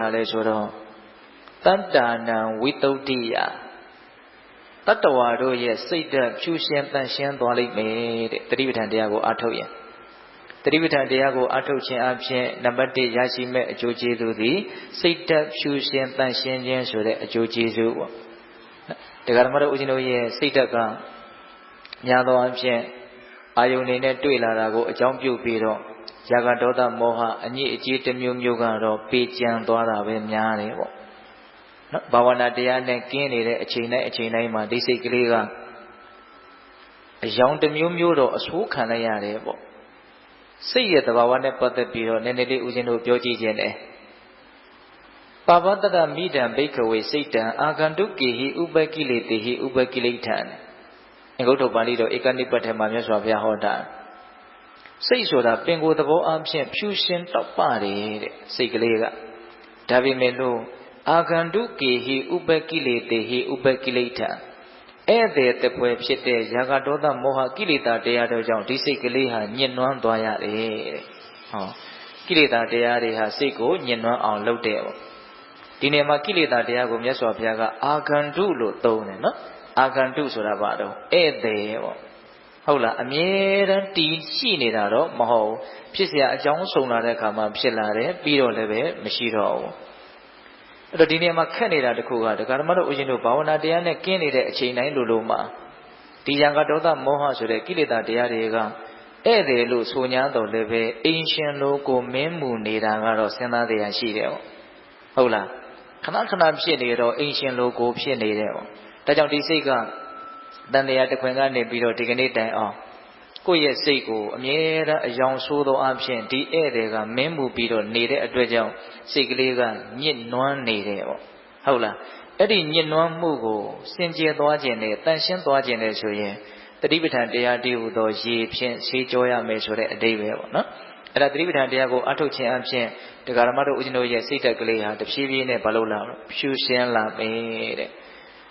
ဒါလဲဆိုတော့တတ္တာနံဝိတုဒ္ဓိယတတ္တဝါတို့ရဲ့စိတ်ဓာတ်ဖြူရှင်တန်ရှင်းသွားလိမ့်မယ်တဲ့တတိပဋ္ဌာန်တရားကိုအားထုတ်ရင်တတိပဋ္ဌာန်တရားကိုအားထုတ်ခြင်းအပြင်နံပါတ်1ရရှိမဲ့အကျိုးကျေးဇူးသည်စိတ်ဓာတ်ဖြူရှင်တန်ရှင်းခြင်းဆိုတဲ့အကျိုးကျေးဇူးပေါ့တရားဓမ္မတို့ဦးဇင်းတို့ရဲ့စိတ်ဓာတ်ကများသောအားဖြင့်အာယုန်နေနဲ့တွေ့လာတာကိုအကြောင်းပြုပြီးတော့ ရာဂဒေါသမောဟအညစ်အကြေးတစ်မျိုးမျိုးကတော့ပေကြံသွားတာပဲများတယ်ပေါ့နော်ဘာဝနာတရားနဲ့ကင်းနေတဲ့အချိန်တိုင်းအချိန်တိုင်းမှာဒီစိတ်ကလေးကအယောင်တစ်မျိုးမျိုးတော့အဆိုးခံလိုက်ရတယ်ပေါ့စိတ်ရဲ့သဘာဝနဲ့ပတ်သက်ပြီးတော့နည်းနည်းလေးဦးဇင်းတို့ပြောကြည့်ခြင်းတယ်ပါဝတ္တမိဒံဘိကဝေစိတ်တံအာဂန္တုကေဟိဥပကိလေတိဟိဥပကိလေထံအင်္ဂုတ္တပါဠိတော်ဧကနိပတ်ထဲမှာမြတ်စွာဘုရားဟောတာ စိတ်ဆိုတာပင်ကိုယ်သဘောအချင်းဖြူရှင်တောက်ပတယ်တဲ့စိတ်ကလေးကဒါပေမဲ့လို့အာဂန္တုကေဟိဥပကိလေတေဟိဥပကိလေထဧည့်သည်တပွဲဖြစ်တဲ့ယာဂဒေါသမောဟကိလေသာတရားတို့ကြောင့်ဒီစိတ်ကလေးဟာညှဉ်းနှွမ်းသွားရတယ်တဲ့ဟောကိလေသာတရားတွေဟာစိတ်ကိုညှဉ်းနှွမ်းအောင်လုပ်တယ်ပေါ့ဒီနေရာမှာကိလေသာတရားကိုမြတ်စွာဘုရားကအာဂန္တုလို့သုံးတယ်နော်အာဂန္တုဆိုတာဘာတော့ဧည့်သည်ပေါ့ ဟုတ်လားအမြဲတမ်းတည်ရှိနေတာတော့မဟုတ်ဖြစ်เสียအကြောင်းဆုံလာတဲ့အခါမှာဖြစ်လာတယ်ပြီးတော့လည်းပဲမရှိတော့ဘူးအဲ့တော့ဒီနေရာမှာခက်နေတာတခုကဒကာဓမ္မတို့ဦးဇင်းတို့ဘာဝနာတရားနဲ့ကင်းနေတဲ့အချိန်တိုင်းလိုလိုမှာဒီယံကဒေါသမောဟဆိုတဲ့ကိလေသာတရားတွေကဧည့်သည်လို့ဆိုညာတော့လည်းပဲအိမ်ရှင်လိုကိုမင်းမူနေတာကတော့စဉ်းစားတရားရှိတယ်ဟုတ်လားခဏခဏဖြစ်နေတော့အိမ်ရှင်လိုကိုဖြစ်နေတယ်ပေါ့ဒါကြောင့်ဒီစိတ်က တန်တရားတခွင်ကနေပြီးတော့ဒီကနေ့တိုင်အောင်ကိုယ့်ရဲ့စိတ်ကိုအမြဲတမ်းအယောင်ဆိုးသောအဖြစ်ဒီဧည့်သည်ကမင်းမှုပြီးတော့နေတဲ့အတွက်ကြောင့်စိတ်ကလေးကညစ်နွမ်းနေတယ်ပေါ့ဟုတ်လားအဲ့ဒီညစ်နွမ်းမှုကိုစင်ကြယ်သွားခြင်းနဲ့တန်ရှင်းသွားခြင်းနဲ့ဆိုရင်တတိပဋ္ဌာန်တရားတည်းဟူသောရေဖြင့်ဆေးကြောရမယ်ဆိုတဲ့အတိတ်ပဲပေါ့နော်အဲ့ဒါတတိပဋ္ဌာန်တရားကိုအထုတ်ခြင်းအပြင်တရားဓမ္မတို့ဦးဇင်းတို့ရဲ့စိတ်ဓာတ်ကလေးဟာတဖြည်းဖြည်းနဲ့မလုပ်လာဘူးဖြူရှင်းလာမယ်တဲ့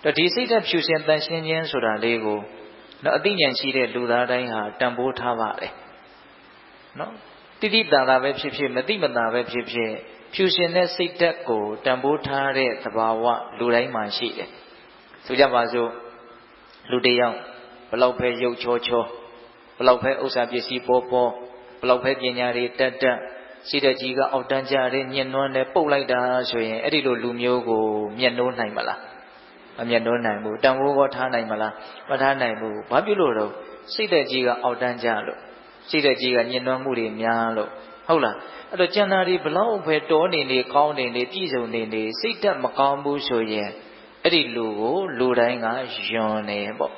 တော့ဒီစိတ်ဓာတ်ဖြူစင်တန်ရှင်းခြင်းဆိုတာလေးကိုနော်အသိဉာဏ်ရှိတဲ့လူသားတိုင်းဟာတန်ဖိုးထားပါတယ်နော်တိတိတန်တာပဲဖြစ်ဖြစ်မတိမတာပဲဖြစ်ဖြစ်ဖြူရှင်တဲ့စိတ်ဓာတ်ကိုတန်ဖိုးထားတဲ့သဘာဝလူတိုင်းမှာရှိတယ်ဆိုကြပါစို့လူတယောက်ဘလောက်ပဲရုပ်ချောချောဘလောက်ပဲဥစ္စာပစ္စည်းပေါ်ပေါ်ဘလောက်ပဲပညာတွေတက်တက်စိတ်ဓာတ်ကြီးကအောက်တန်းကြတဲ့ညှဉ်းနှွမ်းတဲ့ပုတ်လိုက်တာဆိုရင်အဲ့ဒီလိုလူမျိုးကိုမျက်နှိုးနိုင်မလား မမျက်နှိုးနိုင်ဘူးတန်ဖိုးကောထားနိုင်မလားမထားနိုင်ဘူးဘာဖြစ်လို့တော့စိတ်သက်ကြီးကအောက်တန်းကြလို့စိတ်သက်ကြီးကညှဉ်းနှွမ်းမှုတွေများလို့ဟုတ်လားအဲ့တော့ကျန်တာတွေဘလောက်ပဲတောနေနေကောင်းနေနေပြည့်စုံနေနေစိတ်သက်မကောင်းဘူးဆိုရင်အဲ့ဒီလူကိုလူတိုင်းကယွန်နေပေါ့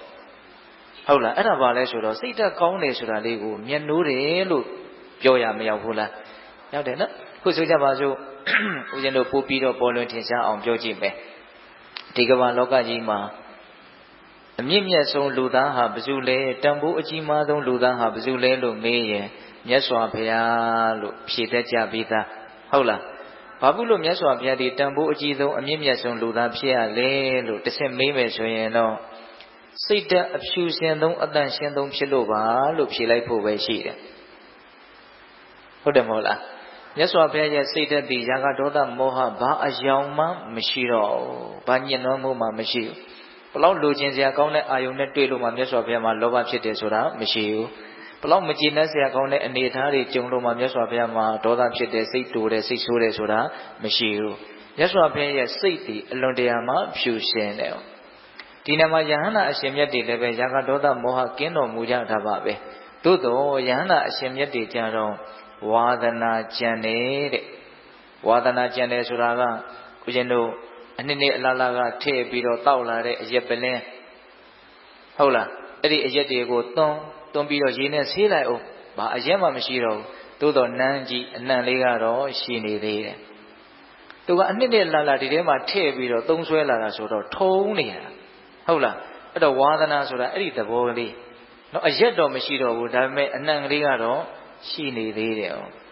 ဟုတ်လားအဲ့ဒါဘာလဲဆိုတော့စိတ်သက်ကောင်းနေဆိုတာလေးကိုမျက်နှိုးတယ်လို့ပြောရမရောက်ဘူးလားရောက်တယ်နော်ခုဆိုကြပါစို့ဦးဇင်းတို့ပို့ပြီးတော့ပေါ်လွင်ထင်ရှားအောင်ပြောကြည့်မယ် ဒီကမ္ဘာလောကကြီးမှာအမြင့်မြတ်ဆုံးလူသားဟာဘယ်သူလဲတန်ဖိုးအကြီးမားဆုံးလူသားဟာဘယ်သူလဲလို့မေးရင်မြတ်စွာဘုရားလို့ဖြေတတ်ကြပြီးသားဟုတ်လားဘာဖြစ်လို့မြတ်စွာဘုရားဒီတန်ဖိုးအကြီးဆုံးအမြင့်မြတ်ဆုံးလူသားဖြစ်ရလဲလို့တစ်ဆင့်မေးမယ်ဆိုရင်တော့စိတ်ဓာတ်အဖြူရှင်ဆုံးအတန်ရှင်ဆုံးဖြစ်လို့ပါလို့ဖြေလိုက်ဖို့ပဲရှိတယ်ဟုတ်တယ်မဟုတ်လား မြတ်စွာဘုရားရဲ့စိတ်သက်တည်ရာဂဒေါသမောဟဘာအယောင်မှမရှိတော့ဘူးဘာညှဉ်းနှွမ်းမှုမှမရှိဘူးဘလောက်လိုချင်စရာကောင်းတဲ့အာယုန်နဲ့တွေ့လို့မှမြတ်စွာဘုရားမှာလောဘဖြစ်တယ်ဆိုတာမရှိဘူးဘလောက်မကြည်နပ်စရာကောင်းတဲ့အနေအထားတွေကြုံလို့မှမြတ်စွာဘုရားမှာဒေါသဖြစ်တယ်စိတ်တူတယ်စိတ်ဆိုးတယ်ဆိုတာမရှိဘူးမြတ်စွာဘုရားရဲ့စိတ်တည်အလွန်တရာမှဖြူရှင်တယ်ဒီနေ့မှာယဟန္တာအရှင်မြတ်တွေလည်းပဲရာဂဒေါသမောဟကင်းတော်မူကြတာပါပဲသို့တော့ယဟန္တာအရှင်မြတ်တွေကြတော့ ဝါဒနာကြံနေတဲ့ဝါဒနာကြံတယ်ဆိုတာကကိုရှင်တို့အနှစ်နှစ်အလားလားကထည့်ပြီးတော့တောက်လာတဲ့အရက်ပလင်းဟုတ်လားအဲ့ဒီအရက်တွေကိုသွန်းသွန်းပြီးတော့ရေနဲ့ဆေးလိုက်အောင်ဘာအရက်မှမရှိတော့ဘူးသို့တော့နန်းကြီးအနံ့လေးကတော့ရှိနေသေးတယ်သူကအနှစ်နှစ်လာလာဒီထဲမှာထည့်ပြီးတော့သုံးဆွဲလာတာဆိုတော့ထုံနေရတာဟုတ်လားအဲ့တော့ဝါဒနာဆိုတာအဲ့ဒီသဘောလေးနော်အရက်တော့မရှိတော့ဘူးဒါပေမဲ့အနံ့ကလေးကတော့ ရှိနေသေးတယ်။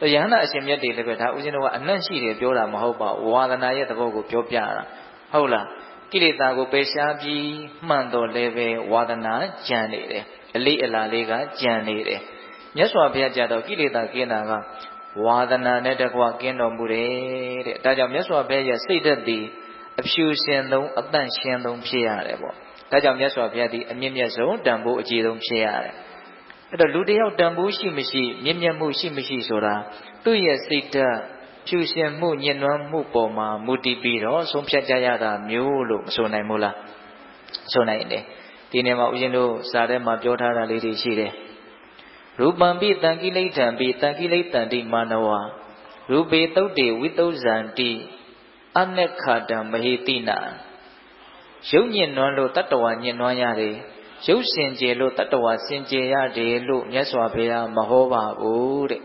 ။ယဟန္တာအရှင်မြတ်တွေလည်းပဲဒါဥစဉ်တော့အနတ်ရှိတယ်ပြောတာမဟုတ်ပါဘူး။ဝါဒနာရဲ့သဘောကိုပြောပြတာ။ဟုတ်လား။ကိလေသာကိုပယ်ရှားပြီးမှန်တော်လည်းပဲဝါဒနာကြံနေတယ်။အလေးအလာလေးကကြံနေတယ်။မြတ်စွာဘုရားကြတော့ကိလေသာကိနာကဝါဒနာနဲ့တကွကင်းတော်မူတယ်တဲ့ဒါကြောင့်မြတ်စွာဘုရားရဲ့စိတ်ဓာတ်သည်အဖြူရှင်ဆုံးအတန့်ရှင်ဆုံးဖြစ်ရတယ်ပေါ့ဒါကြောင့်မြတ်စွာဘုရားသည်အမြင့်မြတ်ဆုံးတန်ဖိုးအကြီးဆုံးဖြစ်ရတယ် အဲ့တော့လူတယောက်တန်ဖိုးရှိမရှိမြင့်မြတ်မှုရှိမရှိဆိုတာသူ့ရဲ့စိတ်ဓာတ်ဖြူရှင်မှုညှဉ်းနှွမ်းမှုပေါ်မှာမူတည်ပြီးတော့ဆုံးဖြတ်ကြရတာမျိုးလို့မဆိုနိုင်ဘူးလားဆိုနိုင်တယ်ဒီနေ့မှာဦးဇင်းတို့စာထဲမှာပြောထားတာလေးတွေရှိတယ်ရူပံပိတံကိလေထံပိတံကိလေတံတိမာနဝရူပေတုတ်တေဝိတုဇံတိအနက္ခတံမဟိတိနာရုပ်ညင်နွမ်းလို့တတ္တဝါညင်နွမ်းရတယ် ရုပ်စင်ကြယ်လို့တတ္တဝါစင်ကြယ်ရတယ်လို့မြတ်စွာဘုရားမဟောပါဘူးတဲ့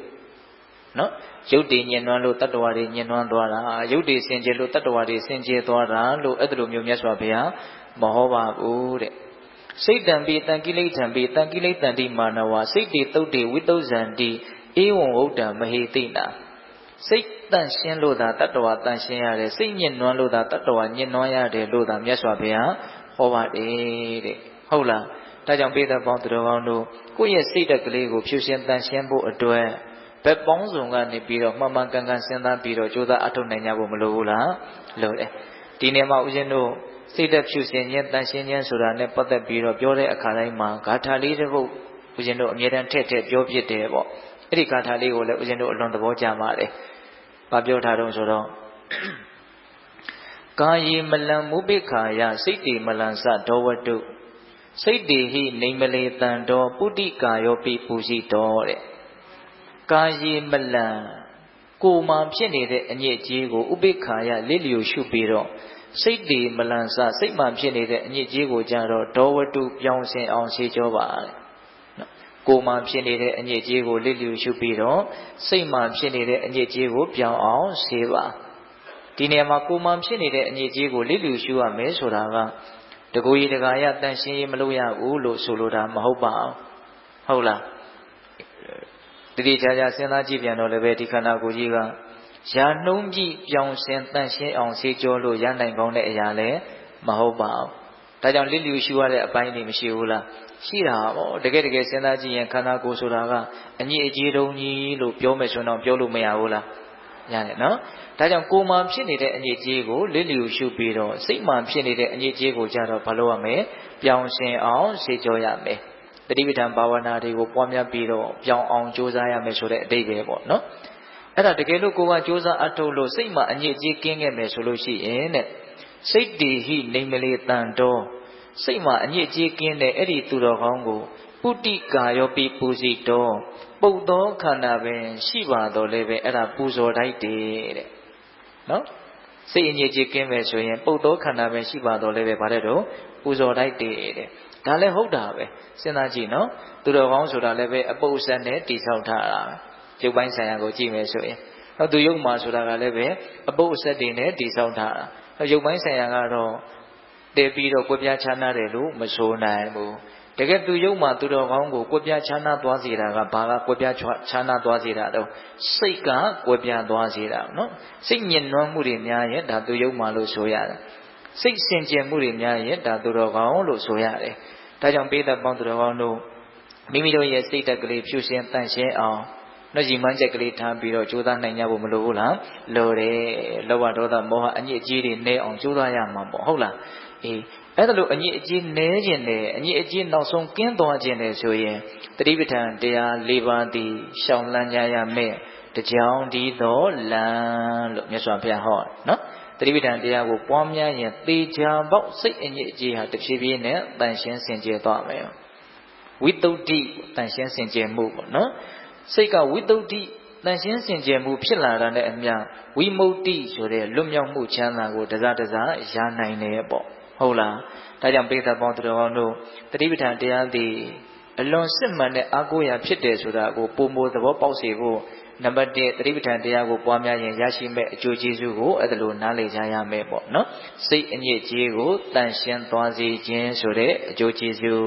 နော်ရုပ်တည်ညင်နွမ်းလို့တတ္တဝါတွေညင်နွမ်းသွားတာရုပ်တည်စင်ကြယ်လို့တတ္တဝါတွေစင်ကြယ်သွားတာလို့အဲ့ဒါလိုမျိုးမြတ်စွာဘုရားမဟောပါဘူးတဲ့စိတ်တံပိတံကိလေထံပိတံကိလေတံတိမာနဝစိတ်တေတုတ်တေဝိတုဇံတိဧဝံဥဒ္ဒံမဟေတိနာစိတ်တန့်ရှင်းလို့သာတတ္တဝါတန့်ရှင်းရတယ်စိတ်ညစ်နွမ်းလို့သာတတ္တဝါညစ်နွမ်းရတယ်လို့သာမြတ်စွာဘုရားဟောပါတယ်တဲ့ ဟုတ်လားဒါကြောင့်ပိဿပေါင်းသူတော်ကောင်းတို့ကိုယ့်ရဲ့စိတ်တက်ကလေးကိုဖြူရှင်တန့်ရှင်းဖို့အတွက်ဘက်ပေါင်းစုံကနေပြီးတော့မှန်မှန်ကန်ကန်စဉ်းစားပြီးတော့ကြိုးစားအထောက်နိုင်ကြဖို့မလိုဘူးလားလိုတယ်ဒီနေ့မှဦးဇင်းတို့စိတ်သက်ဖြူစင်ခြင်းတန်ရှင်းခြင်းဆိုတာနဲ့ပတ်သက်ပြီးတော့ပြောတဲ့အခါတိုင်းမှာဂါထာလေးတစ်ပုဒ်ဦးဇင်းတို့အမြဲတမ်းထည့်ထည့်ပြောဖြစ်တယ်ပေါ့အဲ့ဒီဂါထာလေးကိုလည်းဦးဇင်းတို့အလွန်သဘောကျပါတယ်။ဘာပြောထားတော့ဆိုတော့ကာယေမလံမုပိခာယစိတ်တေမလံစဒောဝတု စိတ်တေဟိနေမလေတံတော်ပုတိကာယောပိပူစီတော်တဲ့ကာယေမလံကိုမှဖြစ်နေတဲ့အညစ်အကြေးကိုဥပိခာယလစ်လျူရှုပြီးတော့စိတ်တေမလန်စစိတ်မှဖြစ်နေတဲ့အညစ်အကြေးကိုကြတော့ဒောဝတုပြောင်းစင်အောင်ရှေးကြောပါတဲ့ကိုယ်မှဖြစ်နေတဲ့အညစ်အကြေးကိုလစ်လျူရှုပြီးတော့စိတ်မှဖြစ်နေတဲ့အညစ်အကြေးကိုပြောင်းအောင်ရှေးပါဒီနေရာမှာကိုယ်မှဖြစ်နေတဲ့အညစ်အကြေးကိုလစ်လျူရှုရမယ်ဆိုတာက တကူကြီးတကာရတန်ရှင်းရေးမလုပ်ရဘူးလို့ဆိုလိုတာမဟုတ်ပါဘူးဟုတ်လားတတိချာချာစဉ်းစားကြည့်ပြန်တော့လည်းပဲဒီခန္ဓာကိုယ်ကြီးကရာနှုံးပြပြောင်းစင်တန့်ရှင်းအောင်ဆေးကြောလို့ရနိုင်ကောင်းတဲ့အရာလည်းမဟုတ်ပါဘူးဒါကြောင့်လစ်လျူရှုရတဲ့အပိုင်းတွေမရှိဘူးလားရှိတာပေါ့တကယ်တကယ်စဉ်းစားကြည့်ရင်ခန္ဓာကိုယ်ဆိုတာကအညစ်အကြေးတုံးကြီးလို့ပြောမယ်ဆိုတော့ပြောလို့မရဘူးလား ရတယ်နော်ဒါကြောင့်ကိုယ်မှဖြစ်နေတဲ့အညစ်အကြေးကိုလစ်လျူရှုပြီးတော့စိတ်မှဖြစ်နေတဲ့အညစ်အကြေးကိုကြတော့ဘာလို့ရမလဲပြောင်းရှင်အောင်ဆေးကြောရမယ်တတိပဋ္ဌာန်ဘာဝနာတွေကိုပွားများပြီးတော့ပြောင်းအောင်ကြိုးစားရမယ်ဆိုတဲ့အတိတ်ပဲပေါ့နော်အဲ့ဒါတကယ်လို့ကိုကကြိုးစားအထုတ်လို့စိတ်မှာအညစ်အကြေးကင်းခဲ့မယ်ဆိုလို့ရှိရင်တဲ့စိတ်တီဟိနေမလေးတန်တော်စိတ်မှာအညစ်အကြေးကင်းတဲ့အဲ့ဒီသူတော်ကောင်းကိုပုတိကာယောပိပူစီတော်ပုတ်သောခန္ဓာပင်ရှိပါတော့လည်းပဲအဲ့ဒါပူဇော်တိုက်တယ်တဲ့နော်စိတ်အညစ်အကြေးကင်းမယ်ဆိုရင်ပုတ်သောခန္ဓာပင်ရှိပါတော့လည်းပဲဗါတဲ့တော့ပူဇော်တိုက်တယ်တဲ့ဒါလည်းဟုတ်တာပဲစဉ်းစားကြည့်နော်သူတော်ကောင်းဆိုတာလည်းပဲအပုပ်ဆက်နဲ့တိဆောက်ထားတာပဲရုပ်ပိုင်းဆိုင်ရာကိုကြည့်မယ်ဆိုရင်တော့သူရုပ်မှာဆိုတာကလည်းပဲအပုပ်အဆက်တွေနဲ့တည်ဆောက်ထားတာရုပ်ပိုင်းဆိုင်ရာကတော့တည်ပြီးတော့ကိုပြားချမ်းသာတယ်လို့မဆိုနိုင်ဘူး တကယ်သူရုပ်မှာသူတော်ကောင်းကိုကိုပြားချမ်းသာသွားစေတာကဘာကကိုပြားချမ်းသာသွားစေတာတော့စိတ်ကကိုပြားသွားစေတာနော်စိတ်ညင်နွမ်းမှုတွေများရဲ့ဒါသူရုပ်မှာလို့ဆိုရတယ်စိတ်စင်ကြယ်မှုတွေများရဲ့ဒါသူတော်ကောင်းလို့ဆိုရတယ်ဒါကြောင့်ပိဋကပေါင်းသူတော်ကောင်းတို့မိမိတို့ရဲ့စိတ်တက်ကလေးဖြူရှင်တန့်ရှင်းအောင်နော်ရီမှန်းချက်ကလေးထားပြီးတော့ကြိုးစားနိုင်ကြဖို့မလိုဘူးလားလိုတယ်လောဘဒေါသမောဟအညစ်အကြေးတွေနည်းအောင်ကြိုးစားရမှာပေါ့ဟုတ်လား အေးအဲ့ဒါလို့အညစ်အကြေးနည်းခြင်းနဲ့အညစ်အကြေးနောက်ဆုံးကင်းသွားခြင်းနဲ့ဆိုရင်တတိပဋ္ဌာန်တရား၄ပါးသည်ရှောင်လန်းကြရမယ်တကြောင်ဒီသောလမ်းလို့မြတ်စွာဘုရားဟောနော်တတိပဋ္ဌာန်တရားကိုပွားများရင်သေချာပေါက်စိတ်အညစ်အကြေးဟာတဖြည်းဖြည်းနဲ့တန်ရှင်းစင်ကြယ်သွားမယ်ဝိတုဒ္ဓိတန်ရှင်းစင်ကြယ်မှုပေါ့နော်စိတ်ကဝိတုဒ္ဓိတန်ရှင်းစင်ကြယ်မှုဖြစ်လာတာနဲ့အမျှဝိမု ക്തി ဆိုတဲ့လွတ်မြောက်မှုချမ်းသာကိုတစားတစားရနိုင်တယ်ပေါ့ ဟုတ်လားဒါကြောင့်ပိဿပေါင်းတော်တို့တတိပဋ္ဌာန်တရားသည်အလွန်စစ်မှန်တဲ့အာကိုရာဖြစ်တယ်ဆိုတာကိုပုံမသဘောပေါက်စေဖို့နံပါတ်1တတိပဋ္ဌာန်တရားကိုပွားများရင်ရရှိမဲ့အကျိုးကျေးဇူးကိုအဲ့ဒါလိုနားလည်ကြရမယ်ပေါ့နော်စိတ်အညစ်အကြေးကိုတန်ရှင်းသွားစေခြင်းဆိုတဲ့အကျိုးကျေးဇူး